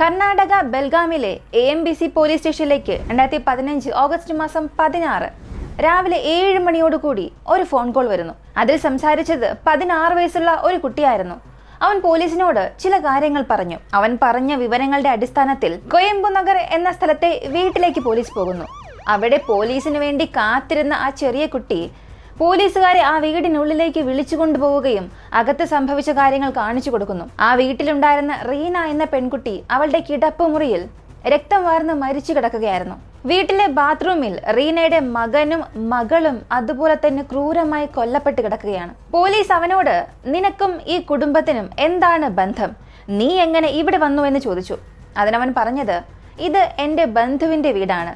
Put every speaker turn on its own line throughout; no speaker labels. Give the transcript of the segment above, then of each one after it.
Karnataka ബെൽഗാമിലെ A M B C police സ്റ്റേഷനിലേക്ക് രണ്ടായിരത്തി പതിനഞ്ച് ഓഗസ്റ്റ് മാസം പതിനാറ് രാവിലെ ഏഴ് മണിയോടുകൂടി ഒരു ഫോൺ കോൾ വരുന്നു. അതിൽ സംസാരിച്ചത് പതിനാറ് വയസ്സുള്ള ഒരു കുട്ടിയായിരുന്നു. അവൻ പോലീസിനോട് ചില കാര്യങ്ങൾ പറഞ്ഞു. അവൻ പറഞ്ഞ വിവരങ്ങളുടെ അടിസ്ഥാനത്തിൽ കൊയമ്പു നഗർ എന്ന സ്ഥലത്തെ വീട്ടിലേക്ക് പോലീസ് പോകുന്നു. അവിടെ പോലീസിന് വേണ്ടി കാത്തിരുന്ന ആ ചെറിയ കുട്ടി പോലീസുകാരെ ആ വീടിനുള്ളിലേക്ക് വിളിച്ചു കൊണ്ടുപോവുകയും അകത്ത് സംഭവിച്ച കാര്യങ്ങൾ കാണിച്ചു കൊടുക്കുന്നു. ആ വീട്ടിലുണ്ടായിരുന്ന റീന എന്ന പെൺകുട്ടി അവളുടെ കിടപ്പ് മുറിയിൽ രക്തം വാർന്ന് മരിച്ചു കിടക്കുകയായിരുന്നു. വീട്ടിലെ ബാത്റൂമിൽ റീനയുടെ മകനും മകളും അതുപോലെ തന്നെ ക്രൂരമായി കൊല്ലപ്പെട്ട് കിടക്കുകയാണ്. പോലീസ് അവനോട് നിനക്കും ഈ കുടുംബത്തിനും എന്താണ് ബന്ധം? നീ എങ്ങനെ ഇവിടെ വന്നു? എന്ന് ചോദിച്ചു. അതിനവൻ പറഞ്ഞത് ഇത് എന്റെ ബന്ധുവിന്റെ വീടാണ്.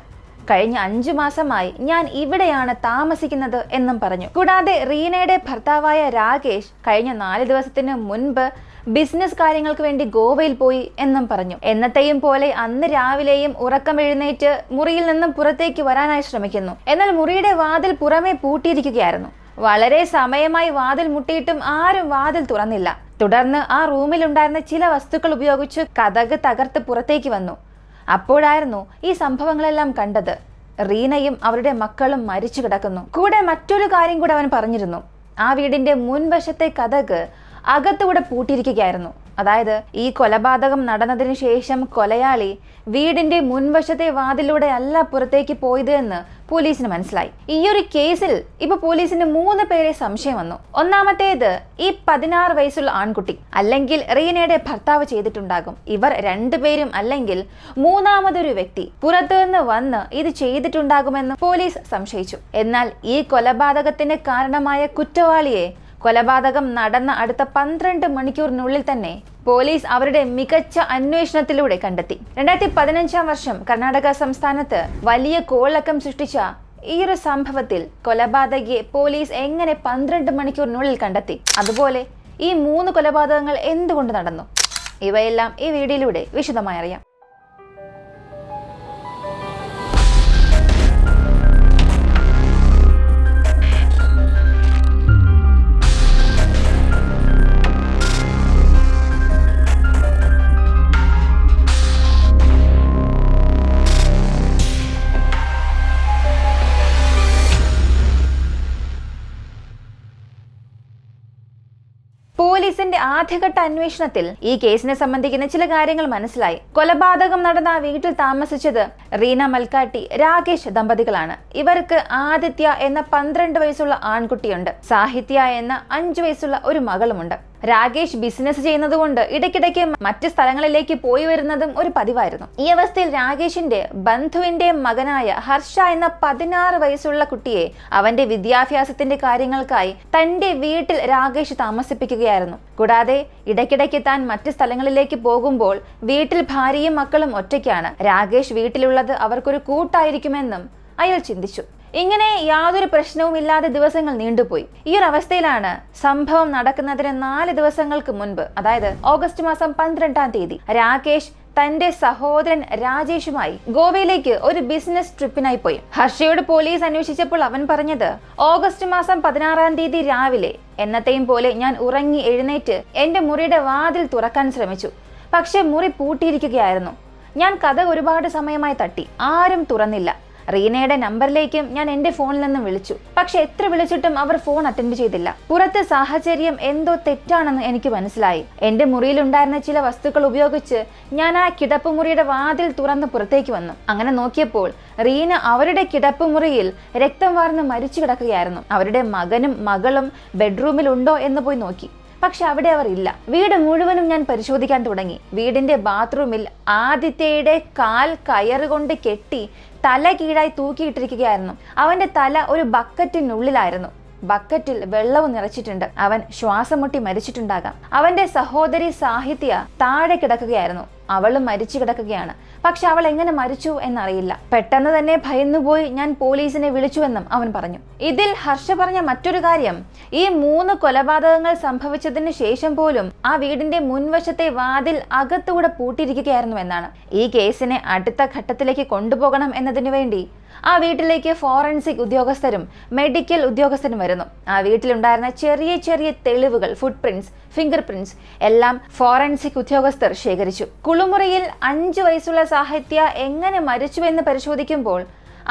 കഴിഞ്ഞ അഞ്ചു മാസമായി ഞാൻ ഇവിടെയാണ് താമസിക്കുന്നത് എന്നും പറഞ്ഞു. കൂടാതെ റീനയുടെ ഭർത്താവായ രാകേഷ് കഴിഞ്ഞ നാല് ദിവസത്തിന് മുൻപ് ബിസിനസ് കാര്യങ്ങൾക്ക് വേണ്ടി ഗോവയിൽ പോയി എന്നും പറഞ്ഞു. എന്നത്തെയും പോലെ അന്ന് രാവിലെയും ഉറക്കം എഴുന്നേറ്റ് മുറിയിൽ നിന്നും പുറത്തേക്ക് വരാനായി ശ്രമിക്കുന്നു. എന്നാൽ മുറിയുടെ വാതിൽ പുറമെ പൂട്ടിയിരിക്കുകയായിരുന്നു. വളരെ സമയമായി വാതിൽ മുട്ടിയിട്ടും ആരും വാതിൽ തുറന്നില്ല. തുടർന്ന് ആ റൂമിൽ ഉണ്ടായിരുന്ന ചില വസ്തുക്കൾ ഉപയോഗിച്ച് കഥക് തകർത്ത് പുറത്തേക്ക് വന്നു. അപ്പോഴായിരുന്നു ഈ സംഭവങ്ങളെല്ലാം കണ്ടത്. റീനയും അവരുടെ മക്കളും മരിച്ചു കിടക്കുന്നു. കൂടെ മറ്റൊരു കാര്യം കൂടെ അവൻ പറഞ്ഞിരുന്നു. ആ വീടിന്റെ മുൻവശത്തെ കഥക് അകത്തുകൂടെ പൂട്ടിയിരിക്കുകയായിരുന്നു. അതായത് ഈ കൊലപാതകം നടന്നതിന് ശേഷം കൊലയാളി വീടിന്റെ മുൻവശത്തെ വാതിലൂടെ അല്ല പുറത്തേക്ക് പോയത് എന്ന് പോലീസിന് മനസ്സിലായി. ഈ ഒരു കേസിൽ ഇപ്പൊ പോലീസിന് മൂന്ന് പേരെ സംശയം വന്നു. ഒന്നാമത്തേത് ഈ പതിനാറ് വയസ്സുള്ള ആൺകുട്ടി അല്ലെങ്കിൽ റീനയുടെ ഭർത്താവ് ചെയ്തിട്ടുണ്ടാകും. ഇവർ രണ്ടുപേരും അല്ലെങ്കിൽ മൂന്നാമതൊരു വ്യക്തി പുറത്തുനിന്ന് വന്ന് ഇത് ചെയ്തിട്ടുണ്ടാകുമെന്ന് പോലീസ് സംശയിച്ചു. എന്നാൽ ഈ കൊലപാതകത്തിന് കാരണമായ കുറ്റവാളിയെ കൊലപാതകം നടന്ന അടുത്ത പന്ത്രണ്ട് മണിക്കൂറിനുള്ളിൽ തന്നെ പോലീസ് അവരുടെ മികച്ച അന്വേഷണത്തിലൂടെ കണ്ടെത്തി. രണ്ടായിരത്തി പതിനഞ്ചാം വർഷം കർണാടക സംസ്ഥാനത്ത് വലിയ കോളക്കം സൃഷ്ടിച്ച ഈ ഒരു സംഭവത്തിൽ കൊലപാതകയെ പോലീസ് എങ്ങനെ പന്ത്രണ്ട് മണിക്കൂറിനുള്ളിൽ കണ്ടെത്തി? അതുപോലെ ഈ മൂന്ന് കൊലപാതകങ്ങൾ എന്തുകൊണ്ട് നടന്നു? ഇവയെല്ലാം ഈ വീഡിയോയിലൂടെ വിശദമായി അറിയാം. ആദ്യഘട്ട അന്വേഷണത്തിൽ ഈ കേസിനെ സംബന്ധിക്കുന്ന ചില കാര്യങ്ങൾ മനസ്സിലായി. കൊലപാതകം നടന്ന വീട്ടിൽ താമസിച്ചത് റീന മൽക്കാട്ടി രാകേഷ് ദമ്പതികളാണ്. ഇവർക്ക് ആദിത്യ എന്ന പന്ത്രണ്ട് വയസ്സുള്ള ആൺകുട്ടിയുണ്ട്. സാഹിത്യ എന്ന അഞ്ചു വയസ്സുള്ള ഒരു മകളുമുണ്ട്. രാകേഷ് ബിസിനസ് ചെയ്യുന്നത് കൊണ്ട് ഇടയ്ക്കിടയ്ക്ക് മറ്റ് സ്ഥലങ്ങളിലേക്ക് പോയി വരുന്നതും ഒരു പതിവായിരുന്നു. ഈ അവസ്ഥയിൽ രാകേഷിന്റെ ബന്ധുവിന്റെ മകനായ ഹർഷ എന്ന പതിനാറ് വയസ്സുള്ള കുട്ടിയെ അവന്റെ വിദ്യാഭ്യാസത്തിന്റെ കാര്യങ്ങൾക്കായി തന്റെ വീട്ടിൽ രാകേഷ് താമസിപ്പിക്കുകയായിരുന്നു. കൂടാതെ ഇടയ്ക്കിടയ്ക്ക് താൻ മറ്റ് സ്ഥലങ്ങളിലേക്ക് പോകുമ്പോൾ വീട്ടിൽ ഭാര്യയും മക്കളും ഒറ്റയ്ക്കാണ്. രാകേഷ് വീട്ടിലുള്ളത് അവർക്കൊരു കൂട്ടായിരിക്കുമെന്നും അയാൾ ചിന്തിച്ചു. ഇങ്ങനെ യാതൊരു പ്രശ്നവും ഇല്ലാതെ ദിവസങ്ങൾ നീണ്ടുപോയി. ഈ ഒരു അവസ്ഥയിലാണ് സംഭവം നടക്കുന്നതിന് നാല് ദിവസങ്ങൾക്ക് മുൻപ് അതായത് ഓഗസ്റ്റ് മാസം പന്ത്രണ്ടാം തീയതി രാകേഷ് തന്റെ സഹോദരൻ രാജേഷുമായി ഗോവയിലേക്ക് ഒരു ബിസിനസ് ട്രിപ്പിനായി പോയി. ഹർഷയോട് പോലീസ് അന്വേഷിച്ചപ്പോൾ അവൻ പറഞ്ഞത് ഓഗസ്റ്റ് മാസം പതിനാറാം തീയതി രാവിലെ എന്നത്തെയും പോലെ ഞാൻ ഉറങ്ങി എഴുന്നേറ്റ് എന്റെ മുറിയുടെ വാതിൽ തുറക്കാൻ ശ്രമിച്ചു. പക്ഷെ മുറി പൂട്ടിയിരിക്കുകയായിരുന്നു. ഞാൻ കഥ ഒരുപാട് സമയമായി തട്ടി. ആരും തുറന്നില്ല. റീനയുടെ നമ്പറിലേക്കും ഞാൻ എന്റെ ഫോണിൽ നിന്ന് വിളിച്ചു. പക്ഷെ എത്ര വിളിച്ചിട്ടും അവർ ഫോൺ അറ്റൻഡ് ചെയ്തില്ല. പുറത്തെ സാഹചര്യം എന്തോ തെറ്റാണെന്ന് എനിക്ക് മനസ്സിലായി. എന്റെ മുറിയിലുണ്ടായിരുന്ന ചില വസ്തുക്കൾ ഉപയോഗിച്ച് ഞാൻ ആ കിടപ്പുമുറിയുടെ വാതിൽ തുറന്ന് പുറത്തേക്ക് വന്നു. അങ്ങനെ നോക്കിയപ്പോൾ റീന അവരുടെ കിടപ്പുമുറിയിൽ രക്തം വാർന്ന് മരിച്ചു കിടക്കുകയായിരുന്നു. അവരുടെ മകനും മകളും ബെഡ്റൂമിൽ ഉണ്ടോ എന്ന് പോയി നോക്കി. പക്ഷെ അവിടെ അവർ ഇല്ല. വീട് മുഴുവനും ഞാൻ പരിശോധിക്കാൻ തുടങ്ങി. വീടിന്റെ ബാത്റൂമിൽ ആദിത്യയുടെ കാൽ കയറുകൊണ്ട് കെട്ടി തല കീഴായി തൂക്കിയിട്ടിരിക്കുകയായിരുന്നു. അവന്റെ തല ഒരു ബക്കറ്റിനുള്ളിലായിരുന്നു. ബക്കറ്റിൽ വെള്ളവും നിറച്ചിട്ടുണ്ട്. അവൻ ശ്വാസം മുട്ടി മരിച്ചിട്ടുണ്ടാകാം. അവന്റെ സഹോദരി സാഹിത്യ താഴെ കിടക്കുകയായിരുന്നു. അവളും മരിച്ചു കിടക്കുകയാണ്. പക്ഷെ അവൾ എങ്ങനെ മരിച്ചു എന്നറിയില്ല. പെട്ടെന്ന് തന്നെ ഭയന്നുപോയി ഞാൻ പോലീസിനെ വിളിച്ചുവെന്നും അവൻ പറഞ്ഞു. ഇതിൽ ഹർഷ പറഞ്ഞ മറ്റൊരു കാര്യം ഈ മൂന്ന് കൊലപാതകങ്ങൾ സംഭവിച്ചതിന് ശേഷം പോലും ആ വീടിന്റെ മുൻവശത്തെ വാതിൽ അകത്തുകൂടെ പൂട്ടിയിരിക്കുകയായിരുന്നു എന്നാണ്. ഈ കേസിനെ അടുത്ത ഘട്ടത്തിലേക്ക് കൊണ്ടുപോകണം എന്നതിനു വേണ്ടി ആ വീട്ടിലേക്ക് ഫോറൻസിക് ഉദ്യോഗസ്ഥരും മെഡിക്കൽ ഉദ്യോഗസ്ഥരും വരുന്നു. ആ വീട്ടിലുണ്ടായിരുന്ന ചെറിയ ചെറിയ തെളിവുകൾ ഫുട് പ്രിന്റ്സ് ഫിംഗർ പ്രിന്റ്സ് എല്ലാം ഫോറൻസിക് ഉദ്യോഗസ്ഥർ ശേഖരിച്ചു. കുളിമുറിയിൽ അഞ്ചു വയസ്സുള്ള സാഹിത്യ എങ്ങനെ മരിച്ചുവെന്ന് പരിശോധിക്കുമ്പോൾ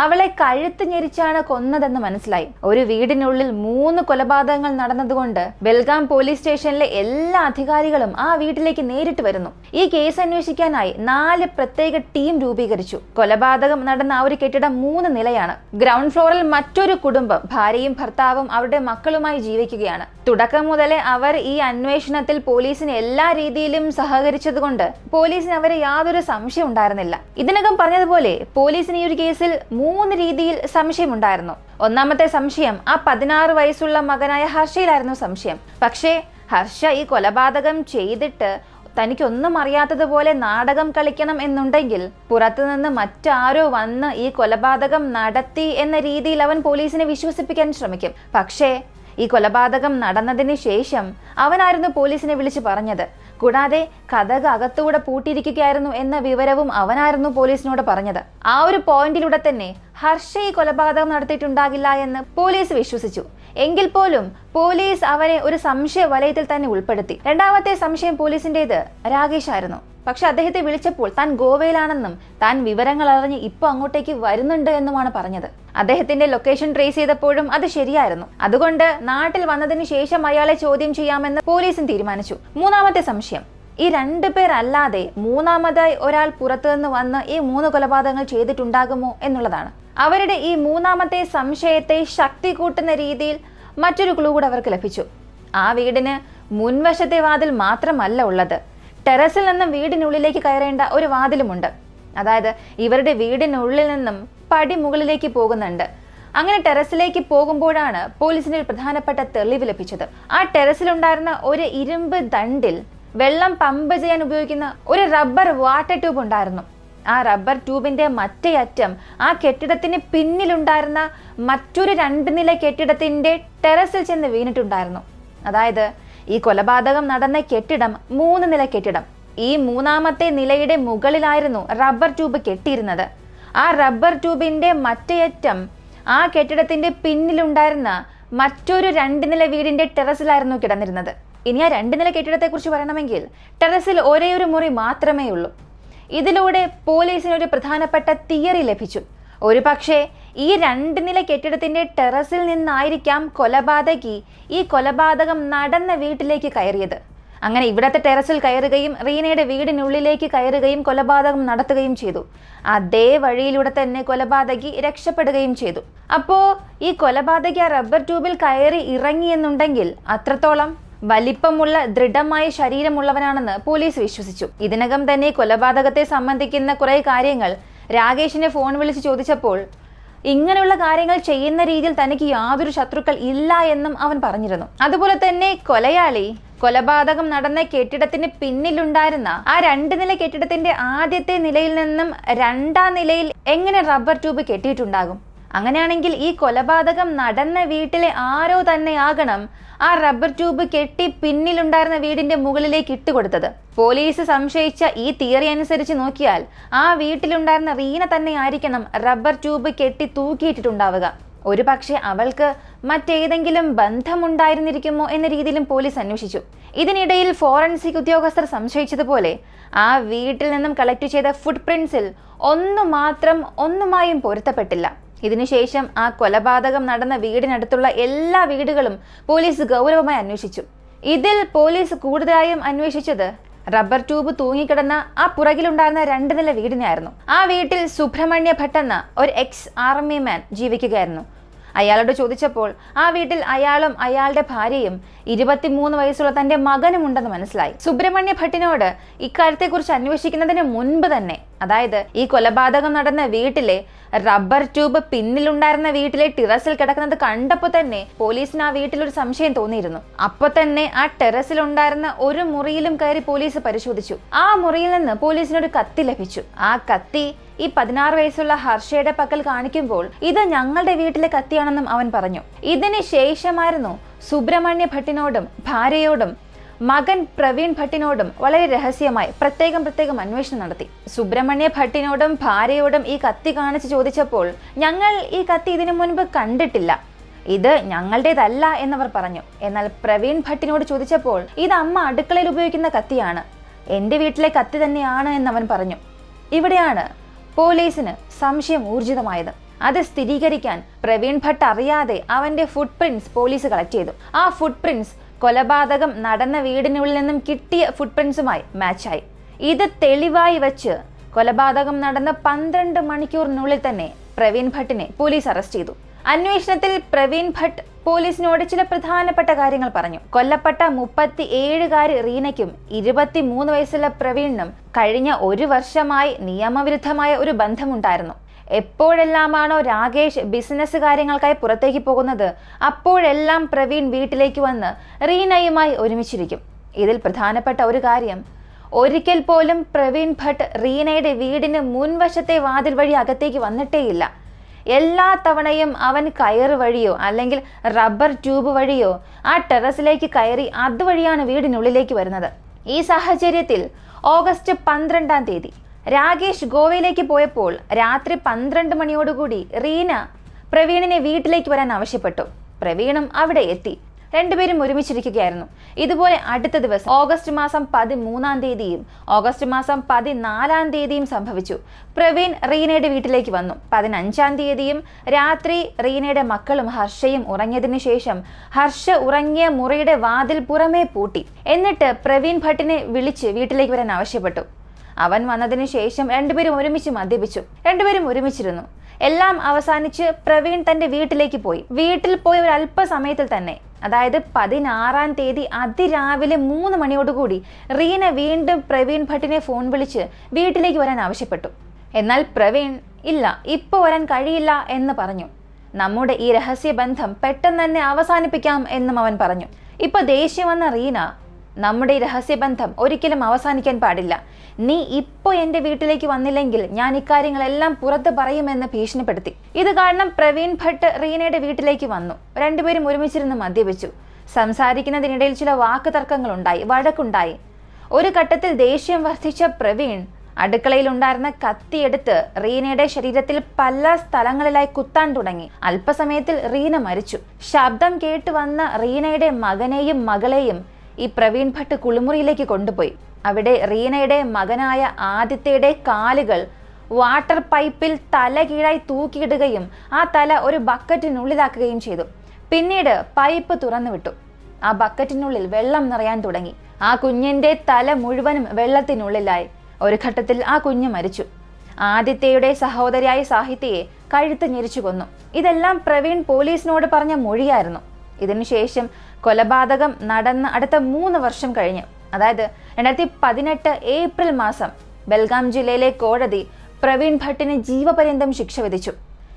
അവളെ കഴുത്ത് ഞെരിച്ചാണ് കൊന്നതെന്ന് മനസ്സിലായി. ഒരു വീടിനുള്ളിൽ മൂന്ന് കൊലപാതകങ്ങൾ നടന്നതുകൊണ്ട് ബെൽഗാം പോലീസ് സ്റ്റേഷനിലെ എല്ലാ അധികാരികളും ആ വീട്ടിലേക്ക് നേരിട്ട് വരുന്നു. ഈ കേസ് അന്വേഷിക്കാനായി നാല് പ്രത്യേക ടീം രൂപീകരിച്ചു. കൊലപാതകം നടന്ന ആ ഒരു കെട്ടിടം മൂന്ന് നിലയാണ്. ഗ്രൗണ്ട് ഫ്ലോറിൽ മറ്റൊരു കുടുംബം ഭാര്യയും ഭർത്താവും അവരുടെ മക്കളുമായി ജീവിക്കുകയാണ്. തുടക്കം മുതലേ അവർ ഈ അന്വേഷണത്തിൽ പോലീസിന് എല്ലാ രീതിയിലും സഹകരിച്ചതുകൊണ്ട് പോലീസിന് അവരെ യാതൊരു സംശയം ഉണ്ടായിരുന്നില്ല. ഇതിനകം പറഞ്ഞതുപോലെ പോലീസിന് ഈ ഒരു കേസിൽ മൂന്ന് രീതിയിൽ സംശയമുണ്ടായിരുന്നു. ഒന്നാമത്തെ സംശയം ആ പതിനാറ് വയസ്സുള്ള മകനായ ഹർഷയിലായിരുന്നു സംശയം. പക്ഷേ ഹർഷ ഈ കൊലപാതകം ചെയ്തിട്ട് തനിക്കൊന്നും അറിയാത്തതുപോലെ നാടകം കളിക്കണം എന്നുണ്ടെങ്കിൽ പുറത്തുനിന്ന് മറ്റാരോ വന്ന് ഈ കൊലപാതകം നടത്തി എന്ന രീതിയിൽ അവൻ പോലീസിനെ വിശ്വസിപ്പിക്കാൻ ശ്രമിക്കും. പക്ഷേ ഈ കൊലപാതകം നടന്നതിന് ശേഷം അവനായിരുന്നു പോലീസിനെ വിളിച്ചു പറഞ്ഞത്. കൂടാതെ കഥക അകത്തുകൂടെ പൂട്ടിയിരിക്കുകയായിരുന്നു എന്ന വിവരവും അവനായിരുന്നു പോലീസിനോട് പറഞ്ഞത്. ആ ഒരു പോയിന്റിലൂടെ തന്നെ ഹർഷ ഈ കൊലപാതകം നടത്തിയിട്ടുണ്ടാകില്ല എന്ന് പോലീസ് വിശ്വസിച്ചു. എങ്കിൽ പോലും പോലീസ് അവരെ ഒരു സംശയ വലയത്തിൽ തന്നെ ഉൾപ്പെടുത്തി. രണ്ടാമത്തെ സംശയം പോലീസിന്റേത് രാകേഷ് ആയിരുന്നു. പക്ഷെ അദ്ദേഹത്തെ വിളിച്ചപ്പോൾ താൻ ഗോവയിലാണെന്നും താൻ വിവരങ്ങൾ അറിഞ്ഞ് ഇപ്പോൾ അങ്ങോട്ടേക്ക് വരുന്നുണ്ട് എന്നുമാണ് പറഞ്ഞത്. അദ്ദേഹത്തിന്റെ ലൊക്കേഷൻ ട്രേസ് ചെയ്തപ്പോഴും അത് ശരിയായിരുന്നു. അതുകൊണ്ട് നാട്ടിൽ വന്നതിന് ശേഷം അയാളെ ചോദ്യം ചെയ്യാമെന്ന് പോലീസും തീരുമാനിച്ചു. മൂന്നാമത്തെ സംശയം. ഈ രണ്ടു പേർ അല്ലാതെ മൂന്നാമതായി ഒരാൾ പുറത്തുനിന്ന് വന്ന് ഈ മൂന്ന് കൊലപാതകങ്ങൾ ചെയ്തിട്ടുണ്ടാകുമോ എന്നുള്ളതാണ്. അവരുടെ ഈ മൂന്നാമത്തെ സംശയത്തെ ശക്തി കൂട്ടുന്ന രീതിയിൽ മറ്റൊരു ക്ലൂ കൂടെ അവർക്ക് ലഭിച്ചു. ആ വീടിന് മുൻവശത്തെ വാതിൽ മാത്രമല്ല ഉള്ളത്. ടെറസിൽ നിന്നും വീടിനുള്ളിലേക്ക് കയറേണ്ട ഒരു വാതിലുമുണ്ട്. അതായത് ഇവരുടെ വീടിനുള്ളിൽ നിന്നും പടി മുകളിലേക്ക് പോകുന്നുണ്ട്. അങ്ങനെ ടെറസിലേക്ക് പോകുമ്പോഴാണ് പോലീസിന് ഒരു പ്രധാനപ്പെട്ട തെളിവ് ലഭിച്ചത്. ആ ടെറസിലുണ്ടായിരുന്ന ഒരു ഇരുമ്പ് ദണ്ടിൽ വെള്ളം പമ്പ് ചെയ്യാൻ ഉപയോഗിക്കുന്ന ഒരു റബ്ബർ വാട്ടർ ട്യൂബ് ഉണ്ടായിരുന്നു. ആ റബ്ബർ ട്യൂബിന്റെ മറ്റേ അറ്റം ആ കെട്ടിടത്തിന് പിന്നിലുണ്ടായിരുന്ന മറ്റൊരു രണ്ട് നില കെട്ടിടത്തിന്റെ ടെറസിൽ ചെന്ന് വീണിട്ടുണ്ടായിരുന്നു. അതായത് ഈ കൊലപാതകം നടന്ന കെട്ടിടം മൂന്ന് നില കെട്ടിടം. ഈ മൂന്നാമത്തെ നിലയുടെ മുകളിലായിരുന്നു റബ്ബർ ട്യൂബ് കെട്ടിയിരുന്നത്. ആ റബ്ബർ ട്യൂബിന്റെ മറ്റേയറ്റം ആ കെട്ടിടത്തിന്റെ പിന്നിലുണ്ടായിരുന്ന മറ്റൊരു രണ്ട് നില വീടിന്റെ ടെറസിലായിരുന്നു കിടന്നിരുന്നത്. ഇനി ആ രണ്ട് നില കെട്ടിടത്തെക്കുറിച്ച് പറയണമെങ്കിൽ ടെറസിൽ ഒരേ ഒരു മുറി മാത്രമേ ഉള്ളൂ. ഇതിലൂടെ പോലീസിന് ഒരു പ്രധാനപ്പെട്ട തിയറി ലഭിച്ചു. ഒരു പക്ഷേ ഈ രണ്ട് നില കെട്ടിടത്തിന്റെ ടെറസിൽ നിന്നായിരിക്കാം കൊലപാതകി ഈ കൊലപാതകം നടന്ന വീട്ടിലേക്ക് കയറിയത്. അങ്ങനെ ഇവിടത്തെ ടെറസിൽ കയറുകയും റീനയുടെ വീടിനുള്ളിലേക്ക് കയറുകയും കൊലപാതകം നടത്തുകയും ചെയ്തു. അതേ വഴിയിലൂടെ തന്നെ കൊലപാതകി രക്ഷപ്പെടുകയും ചെയ്തു. അപ്പോ ഈ കൊലപാതകി ആ റബ്ബർ ട്യൂബിൽ കയറി ഇറങ്ങിയെന്നുണ്ടെങ്കിൽ അത്രത്തോളം വലിപ്പമുള്ള ദൃഢമായ ശരീരമുള്ളവനാണെന്ന് പോലീസ് വിശ്വസിച്ചു. ഇതിനകം തന്നെ കൊലപാതകത്തെ സംബന്ധിക്കുന്ന കുറെ കാര്യങ്ങൾ രാകേഷിനെ ഫോൺ വിളിച്ച് ചോദിച്ചപ്പോൾ ഇങ്ങനെയുള്ള കാര്യങ്ങൾ ചെയ്യുന്ന രീതിയിൽ തനിക്ക് യാതൊരു ശത്രുക്കൾ ഇല്ല എന്നും അവൻ പറഞ്ഞിരുന്നു. അതുപോലെ തന്നെ കൊലയാളി കൊലപാതകം നടന്ന കെട്ടിടത്തിന് പിന്നിലുണ്ടായിരുന്ന ആ രണ്ട് നില കെട്ടിടത്തിന്റെ ആദ്യത്തെ നിലയിൽ നിന്നും രണ്ടാം നിലയിൽ എങ്ങനെ റബ്ബർ ട്യൂബ് കെട്ടിയിട്ടുണ്ടാകും? അങ്ങനെയാണെങ്കിൽ ഈ കൊലപാതകം നടന്ന വീട്ടിലെ ആരോ തന്നെ ആകണം ആ റബ്ബർ ട്യൂബ് കെട്ടി പിന്നിലുണ്ടായിരുന്ന വീടിന്റെ മുകളിലേക്ക് ഇട്ടുകൊടുത്തത്. പോലീസ് സംശയിച്ച ഈ തിയറി അനുസരിച്ച് നോക്കിയാൽ ആ വീട്ടിലുണ്ടായിരുന്ന റീന തന്നെ ആയിരിക്കണം റബ്ബർ ട്യൂബ് കെട്ടി തൂക്കിയിട്ടിട്ടുണ്ടാവുക. ഒരു പക്ഷേ അവൾക്ക് മറ്റേതെങ്കിലും ബന്ധമുണ്ടായിരുന്നിരിക്കുമോ എന്ന രീതിയിലും പോലീസ് അന്വേഷിച്ചു. ഇതിനിടയിൽ ഫോറൻസിക് ഉദ്യോഗസ്ഥർ സംശയിച്ചതുപോലെ ആ വീട്ടിൽ നിന്നും കളക്ട് ചെയ്ത ഫുട് പ്രിന്റ്സിൽ ഒന്നു മാത്രം ഒന്നുമായും പൊരുത്തപ്പെട്ടില്ല. ഇതിനുശേഷം ആ കൊലപാതകം നടന്ന വീടിനടുത്തുള്ള എല്ലാ വീടുകളും പോലീസ് ഗൗരവമായി അന്വേഷിച്ചു. ഇതിൽ പോലീസ് കൂടുതലായും അന്വേഷിച്ചത് റബ്ബർ ട്യൂബ് തൂങ്ങിക്കിടന്ന ആ പുറകിലുണ്ടായിരുന്ന രണ്ട് നില വീടിനായിരുന്നു ആ വീട്ടിൽ സുബ്രഹ്മണ്യ ഭട്ട് എന്ന ഒരു എക്സ് ആർമി മാൻ ജീവിക്കുകയായിരുന്നു. അയാളോട് ചോദിച്ചപ്പോൾ ആ വീട്ടിൽ അയാളും അയാളുടെ ഭാര്യയും ഇരുപത്തിമൂന്ന് വയസ്സുള്ള തന്റെ മകനും ഉണ്ടെന്ന് മനസ്സിലായി. സുബ്രഹ്മണ്യ ഭട്ടിനോട് ഇക്കാര്യത്തെക്കുറിച്ച് അന്വേഷിക്കുന്നതിന് മുൻപ് തന്നെ അതായത് ഈ കൊലപാതകം നടന്ന വീട്ടിലെ റബ്ബർ ട്യൂബ് പിന്നിലുണ്ടായിരുന്ന വീട്ടിലെ ടെറസിൽ കിടക്കുന്നത് കണ്ടപ്പോൾ തന്നെ പോലീസിന് ആ വീട്ടിൽ ഒരു സംശയം തോന്നിയിരുന്നു. അപ്പൊ തന്നെ ആ ടെറസിൽ ഉണ്ടായിരുന്ന ഒരു മുറിയിലും കയറി പോലീസ് പരിശോധിച്ചു. ആ മുറിയിൽ നിന്ന് പോലീസിനൊരു കത്തി ലഭിച്ചു. ആ കത്തി ഈ പതിനാറ് വയസ്സുള്ള ഹർഷയുടെ പക്കൽ കാണിക്കുമ്പോൾ ഇത് ഞങ്ങളുടെ വീട്ടിലെ കത്തിയാണെന്നും അവൻ പറഞ്ഞു. ഇതിന് ശേഷമായിരുന്നു സുബ്രഹ്മണ്യ ഭട്ടിനോടും ഭാര്യയോടും മകൻ പ്രവീൺ ഭട്ടിനോടും വളരെ രഹസ്യമായി പ്രത്യേകം പ്രത്യേകം അന്വേഷണം നടത്തി. സുബ്രഹ്മണ്യ ഭട്ടിനോടും ഭാര്യയോടും ഈ കത്തി കാണിച്ച് ചോദിച്ചപ്പോൾ ഞങ്ങൾ ഈ കത്തി ഇതിനു മുൻപ് കണ്ടിട്ടില്ല. ഇത് ഞങ്ങളുടേതല്ല എന്നവർ പറഞ്ഞു. എന്നാൽ പ്രവീൺ ഭട്ടിനോട് ചോദിച്ചപ്പോൾ ഇത് അമ്മ അടുക്കളയിൽ ഉപയോഗിക്കുന്ന കത്തിയാണ്. എന്റെ വീട്ടിലെ കത്തി തന്നെയാണ് എന്നവൻ പറഞ്ഞു. ഇവിടെയാണ് പോലീസിന് സംശയം ഊർജിതമായത്. അത് സ്ഥിരീകരിക്കാൻ പ്രവീൺ ഭട്ട് അറിയാതെ അവന്റെ ഫുട് പ്രിന്റ്സ് പോലീസ് കളക്ട് ചെയ്തു. ആ ഫുട് പ്രിന്റ്സ് കൊലപാതകം നടന്ന വീടിനുള്ളിൽ നിന്നും കിട്ടിയ ഫുട്പ്രിൻസുമായി മാച്ചായി ഇത് തെളിവായി വച്ച് കൊലപാതകം നടന്ന പന്ത്രണ്ട് മണിക്കൂറിനുള്ളിൽ തന്നെ പ്രവീൺ ഭട്ടിനെ പോലീസ് അറസ്റ്റ് ചെയ്തു. അന്വേഷണത്തിൽ പ്രവീൺ ഭട്ട് പോലീസിനോട് ചില പ്രധാനപ്പെട്ട കാര്യങ്ങൾ പറഞ്ഞു. കൊല്ലപ്പെട്ട മുപ്പത്തി ഏഴുകാരി റീനയ്ക്കും ഇരുപത്തിമൂന്ന് വയസ്സുള്ള പ്രവീണിനും കഴിഞ്ഞ ഒരു വർഷമായി നിയമവിരുദ്ധമായ ഒരു ബന്ധമുണ്ടായിരുന്നു. എപ്പോഴെല്ലാമാണോ രാകേഷ് ബിസിനസ് കാര്യങ്ങൾക്കായി പുറത്തേക്ക് പോകുന്നത്? അപ്പോഴെല്ലാം പ്രവീൺ വീട്ടിലേക്ക് വന്ന് റീനയുമായി ഒരുമിച്ചിരിക്കും. ഇതിൽ പ്രധാനപ്പെട്ട ഒരു കാര്യം ഒരിക്കൽ പോലും പ്രവീൺ ഭട്ട് റീനയുടെ വീടിന് മുൻവശത്തെ വാതിൽ വഴി അകത്തേക്ക് വന്നിട്ടേയില്ല. എല്ലാ തവണയും അവൻ കയർ വഴിയോ അല്ലെങ്കിൽ റബ്ബർ ട്യൂബ് വഴിയോ ആ ടെറസിലേക്ക് കയറി അതുവഴിയാണ് വീടിനുള്ളിലേക്ക് വരുന്നത്. ഈ സാഹചര്യത്തിൽ ഓഗസ്റ്റ് പന്ത്രണ്ടാം തീയതി രാകേഷ് ഗോവയിലേക്ക് പോയപ്പോൾ രാത്രി പന്ത്രണ്ട് മണിയോടുകൂടി റീന പ്രവീണിനെ വീട്ടിലേക്ക് വരാൻ ആവശ്യപ്പെട്ടു. പ്രവീണും അവിടെ എത്തി. രണ്ടുപേരും ഒരുമിച്ചിരിക്കുകയായിരുന്നു. ഇതുപോലെ അടുത്ത ദിവസം ഓഗസ്റ്റ് മാസം പതിമൂന്നാം തീയതിയും ഓഗസ്റ്റ് മാസം പതിനാലാം തീയതിയും സംഭവിച്ചു. പ്രവീൺ റീനയുടെ വീട്ടിലേക്ക് വന്നു. പതിനഞ്ചാം തീയതിയും രാത്രി റീനയുടെ മക്കളും ഹർഷയും ഉറങ്ങിയതിനു ശേഷം ഹർഷ ഉറങ്ങിയ മുറിയുടെ വാതിൽ പുറമേ പൂട്ടി. എന്നിട്ട് പ്രവീൺ ഭട്ടിനെ വിളിച്ച് വീട്ടിലേക്ക് വരാൻ ആവശ്യപ്പെട്ടു. അവൻ വന്നതിന് ശേഷം രണ്ടുപേരും ഒരുമിച്ച് മദ്യപിച്ചു. രണ്ടുപേരും ഒരുമിച്ചിരുന്നു. എല്ലാം അവസാനിച്ച് പ്രവീൺ തന്റെ വീട്ടിലേക്ക് പോയി. വീട്ടിൽ പോയ ഒരു അല്പസമയത്തിൽ തന്നെ അതായത് പതിനാറാം തീയതി അതിരാവിലെ മൂന്ന് മണിയോടുകൂടി റീന വീണ്ടും പ്രവീൺ ഭട്ടിനെ ഫോൺ വിളിച്ച് വീട്ടിലേക്ക് വരാൻ ആവശ്യപ്പെട്ടു. എന്നാൽ പ്രവീൺ ഇല്ല ഇപ്പോൾ വരാൻ കഴിയില്ല എന്ന് പറഞ്ഞു. നമ്മുടെ ഈ രഹസ്യ ബന്ധം പെട്ടെന്ന് തന്നെ അവസാനിപ്പിക്കാം എന്നും അവൻ പറഞ്ഞു. ഇപ്പൊ ദേഷ്യം വന്ന റീന നമ്മുടെ ഈ രഹസ്യബന്ധം ഒരിക്കലും അവസാനിക്കാൻ പാടില്ല. നീ ഇപ്പോൾ എന്റെ വീട്ടിലേക്ക് വന്നില്ലെങ്കിൽ ഞാൻ ഇക്കാര്യങ്ങളെല്ലാം പുറത്ത് പറയുമെന്ന് ഭീഷണിപ്പെടുത്തി. ഇത് കാരണം പ്രവീൺ ഭട്ട് റീനയുടെ വീട്ടിലേക്ക് വന്നു. രണ്ടുപേരും ഒരുമിച്ചിരുന്ന് മദ്യപിച്ചു. സംസാരിക്കുന്നതിനിടയിൽ ചില വാക്ക് തർക്കങ്ങളുണ്ടായി വഴക്കുണ്ടായി. ഒരു ഘട്ടത്തിൽ ദേഷ്യം വർദ്ധിച്ച പ്രവീൺ അടുക്കളയിൽ അടുക്കളയിലുണ്ടായിരുന്ന കത്തിയെടുത്ത് റീനയുടെ ശരീരത്തിൽ പല സ്ഥലങ്ങളിലായി കുത്താൻ തുടങ്ങി. അല്പസമയത്തിൽ റീന മരിച്ചു. ശബ്ദം കേട്ട് വന്ന റീനയുടെ മകനെയും മകളെയും ഈ പ്രവീൺ ഭട്ട് കുളിമുറിയിലേക്ക് കൊണ്ടുപോയി. അവിടെ റീനയുടെ മകനായ ആദിത്യയുടെ കാലുകൾ വാട്ടർ പൈപ്പിൽ തല കീഴായി തൂക്കിയിടുകയും ആ തല ഒരു ബക്കറ്റിനുള്ളിലാക്കുകയും ചെയ്തു. പിന്നീട് പൈപ്പ് തുറന്നു വിട്ടു ആ ബക്കറ്റിനുള്ളിൽ വെള്ളം നിറയാൻ തുടങ്ങി. ആ കുഞ്ഞിന്റെ തല മുഴുവനും വെള്ളത്തിനുള്ളിലായി. ഒരു ഘട്ടത്തിൽ ആ കുഞ്ഞ് മരിച്ചു. ആദിത്യയുടെ സഹോദരിയായ സാഹിത്യയെ കഴുത്ത് ഞെരിച്ചു കൊന്നു. ഇതെല്ലാം പ്രവീൺ പോലീസിനോട് പറഞ്ഞ മൊഴിയായിരുന്നു. ഇതിനുശേഷം കൊലപാതകം നടന്ന അടുത്ത മൂന്ന് വർഷം കഴിഞ്ഞ്. അതായത് രണ്ടായിരത്തി പതിനെട്ട് ഏപ്രിൽ മാസം ബൽഗാം ജില്ലയിലെ കോടതി പ്രവീൺ ഭട്ടിന് ജീവപര്യന്തം ശിക്ഷ വിധിച്ചു.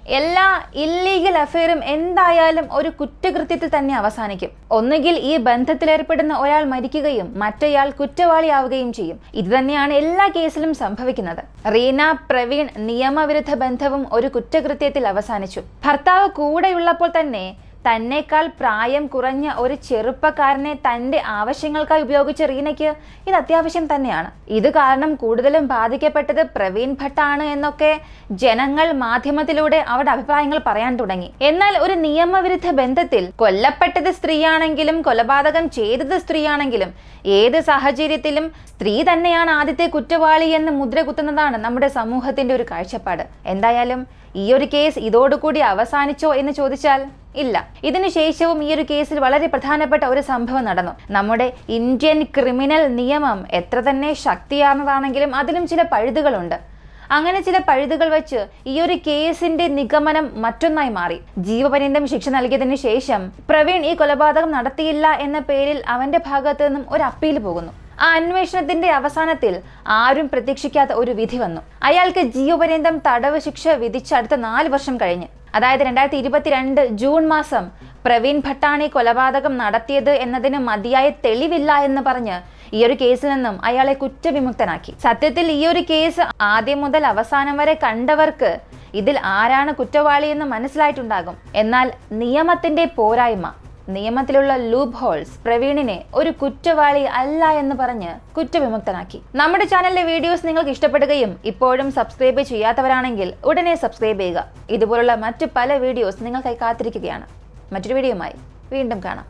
എല്ലാ ഇല്ലീഗൽ അഫെയറും എന്തായാലും ഒരു കുറ്റകൃത്യത്തിൽ തന്നെ അവസാനിക്കും. ഒന്നുകിൽ ഈ ബന്ധത്തിലേർപ്പെടുന്ന ഒരാൾ മരിക്കുകയും മറ്റേയാൾ കുറ്റവാളിയാവുകയും ചെയ്യും. ഇത് തന്നെയാണ് എല്ലാ കേസിലും സംഭവിക്കുന്നത്. റീന പ്രവീൺ നിയമവിരുദ്ധ ബന്ധവും ഒരു കുറ്റകൃത്യത്തിൽ അവസാനിച്ചു. ഭർത്താവ് കൂടെയുള്ളപ്പോൾ തന്നെ തന്നേക്കാൾ പ്രായം കുറഞ്ഞ ഒരു ചെറുപ്പക്കാരനെ തന്റെ ആവശ്യങ്ങൾക്കായി ഉപയോഗിച്ച റീനയ്ക്ക് ഇത് അത്യാവശ്യം തന്നെയാണ്. ഇത് കാരണം കൂടുതലും ബാധിക്കപ്പെട്ടത് പ്രവീൺ ഭട്ടാണ് എന്നൊക്കെ ജനങ്ങൾ മാധ്യമത്തിലൂടെ അവരുടെ അഭിപ്രായങ്ങൾ പറയാൻ തുടങ്ങി. എന്നാൽ ഒരു നിയമവിരുദ്ധ ബന്ധത്തിൽ കൊല്ലപ്പെട്ടത് സ്ത്രീയാണെങ്കിലും കൊലപാതകം ചെയ്തത് സ്ത്രീയാണെങ്കിലും ഏത് സാഹചര്യത്തിലും സ്ത്രീ തന്നെയാണ് ആദ്യത്തെ കുറ്റവാളി എന്ന് മുദ്ര കുത്തുന്നതാണ് നമ്മുടെ സമൂഹത്തിന്റെ ഒരു കാഴ്ചപ്പാട്. എന്തായാലും ഈ ഒരു കേസ് ഇതോടുകൂടി അവസാനിച്ചോ എന്ന് ചോദിച്ചാൽ ഇല്ല. ഇതിനുശേഷവും ഈ ഒരു കേസിൽ വളരെ പ്രധാനപ്പെട്ട ഒരു സംഭവം നടന്നു. നമ്മുടെ ഇന്ത്യൻ ക്രിമിനൽ നിയമം എത്ര തന്നെ ശക്തിയാർന്നതാണെങ്കിലും അതിലും ചില പഴുതുകളുണ്ട്. അങ്ങനെ ചില പഴുതുകൾ വെച്ച് ഈ ഒരു കേസിന്റെ നിഗമനം മറ്റൊന്നായി മാറി. ജീവപര്യന്തം ശിക്ഷ നൽകിയതിന് ശേഷം പ്രവീൺ ഈ കൊലപാതകം നടത്തിയില്ല എന്ന പേരിൽ അവന്റെ ഭാഗത്തു നിന്നും ഒരു അപ്പീൽ പോകുന്നു. ആ അന്വേഷണത്തിന്റെ അവസാനത്തിൽ ആരും പ്രതീക്ഷിക്കാത്ത ഒരു വിധി വന്നു. അയാൾക്ക് ജീവപര്യന്തം തടവ് ശിക്ഷ വിധിച്ച അടുത്ത നാല് വർഷം കഴിഞ്ഞ്. അതായത് രണ്ടായിരത്തി ഇരുപത്തിരണ്ട് ജൂൺ മാസം പ്രവീൺ ഭട്ടാണി കൊലപാതകം നടത്തിയത് എന്നതിന് മതിയായ തെളിവില്ല എന്ന് പറഞ്ഞ് ഈ ഒരു കേസിൽ നിന്നും അയാളെ കുറ്റവിമുക്തനാക്കി. സത്യത്തിൽ ഈ ഒരു കേസ് ആദ്യം മുതൽ അവസാനം വരെ കണ്ടവർക്ക് ഇതിൽ ആരാണ് കുറ്റവാളിയെന്ന് മനസ്സിലായിട്ടുണ്ടാകും. എന്നാൽ നിയമത്തിന്റെ പോരായ്മ നിയമത്തിലുള്ള ലൂപ്പ് ഹോൾസ് പ്രവീണിനെ ഒരു കുറ്റവാളി അല്ല എന്ന് പറഞ്ഞ് കുറ്റവിമുക്തനാക്കി. നമ്മുടെ ചാനലിലെ വീഡിയോസ് നിങ്ങൾക്ക് ഇഷ്ടപ്പെടുകയും ഇപ്പോഴും സബ്സ്ക്രൈബ് ചെയ്യാത്തവരാണെങ്കിൽ ഉടനെ സബ്സ്ക്രൈബ് ചെയ്യുക. ഇതുപോലുള്ള മറ്റു പല വീഡിയോസ് നിങ്ങൾക്കായി കാത്തിരിക്കുകയാണ്. മറ്റൊരു വീഡിയോയുമായി വീണ്ടും കാണാം.